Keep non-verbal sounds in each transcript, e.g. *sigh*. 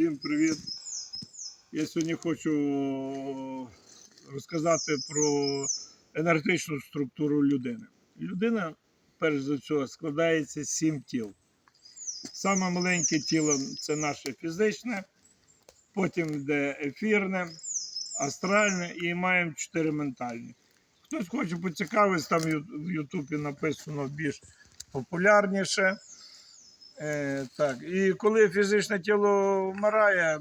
Всім привіт. Я сьогодні хочу розказати про енергетичну структуру людини. Людина, перш за все, складається з сім тіл. Саме маленьке тіло це наше фізичне, потім йде ефірне, астральне і маємо чотири ментальні. Хтось хоче поцікавитись, там в Ютубі написано більш популярніше. Е, так. І коли фізичне тіло вмирає,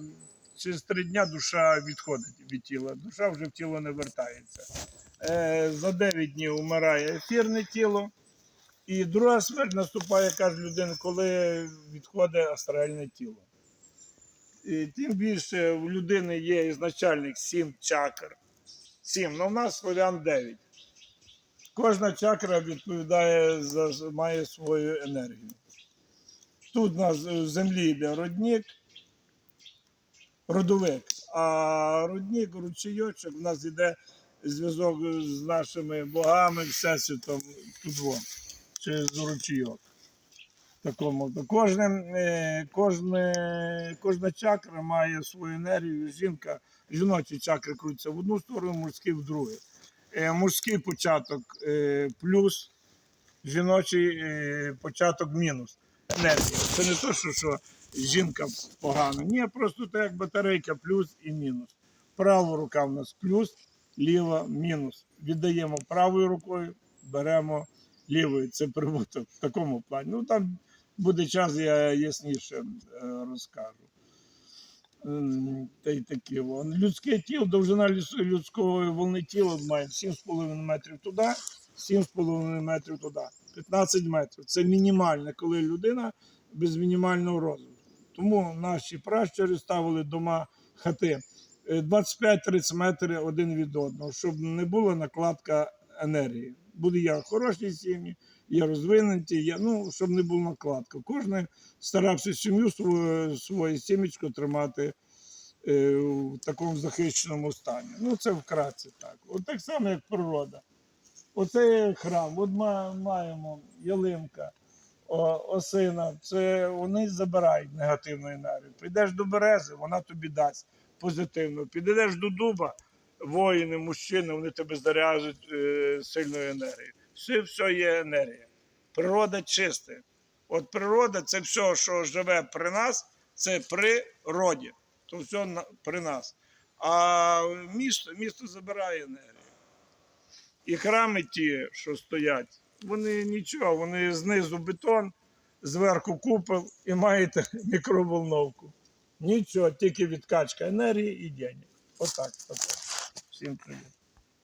через три дня душа відходить від тіла. Душа вже в тіло не вертається. Е, за 9 днів вмирає ефірне тіло. І друга смерть наступає, каже людина, коли відходить астральне тіло. І тим більше в людини є ізначальних сім чакр. Сім, ну в нас славян 9. Кожна чакра відповідає за має свою енергію. Тут у нас в землі йде родник, родовик, а родник, ручейочок, у нас йде зв'язок з нашими богами, всесвітом, тут во, через ручейок. Такому. Кожне, кожне, кожна чакра має свою енергію. Жінка, жіночі чакри крутяться в одну сторону, мужські в другу. Е, Мужський початок е, плюс, жіночий е, початок мінус енергія. Це не то, що, що жінка погана. Ні, просто так як батарейка плюс і мінус. Права рука в нас плюс, ліва мінус. Віддаємо правою рукою, беремо лівою. Це прибуток в такому плані. Ну там буде час, я ясніше е, розкажу. Та й такі. Людське тіло, довжина людського волни тіла має 7,5 метрів туди, 7,5 метрів туди. 15 метрів. Це мінімальне, коли людина без мінімального розвитку. Тому наші пращури ставили дома хати е, 25-30 метрів один від одного, щоб не була накладка енергії. Буде є хороші сім'ї, є розвинуті, є, ну, щоб не була накладка. Кожен старався сім'ю свою, сімечко тримати е, в такому захищеному стані. Ну, це вкратце так. От так само, як природа. Оце храм, от ма- маємо ялинка, осина, це вони забирають негативну енергію. Підеш до берези, вона тобі дасть позитивну. Підеш до дуба, воїни, мужчини, вони тебе заряджують е, сильною енергією. Все, все є енергія. Природа чиста. От природа це все, що живе при нас, це природі. То все при нас. А місто, місто забирає енергію. І храми ті, що стоять, вони нічого, вони знизу бетон, зверху купол і маєте *laughs* мікроволновку. Нічого, тільки відкачка енергії і денег. Отак. отак. Всім привіт.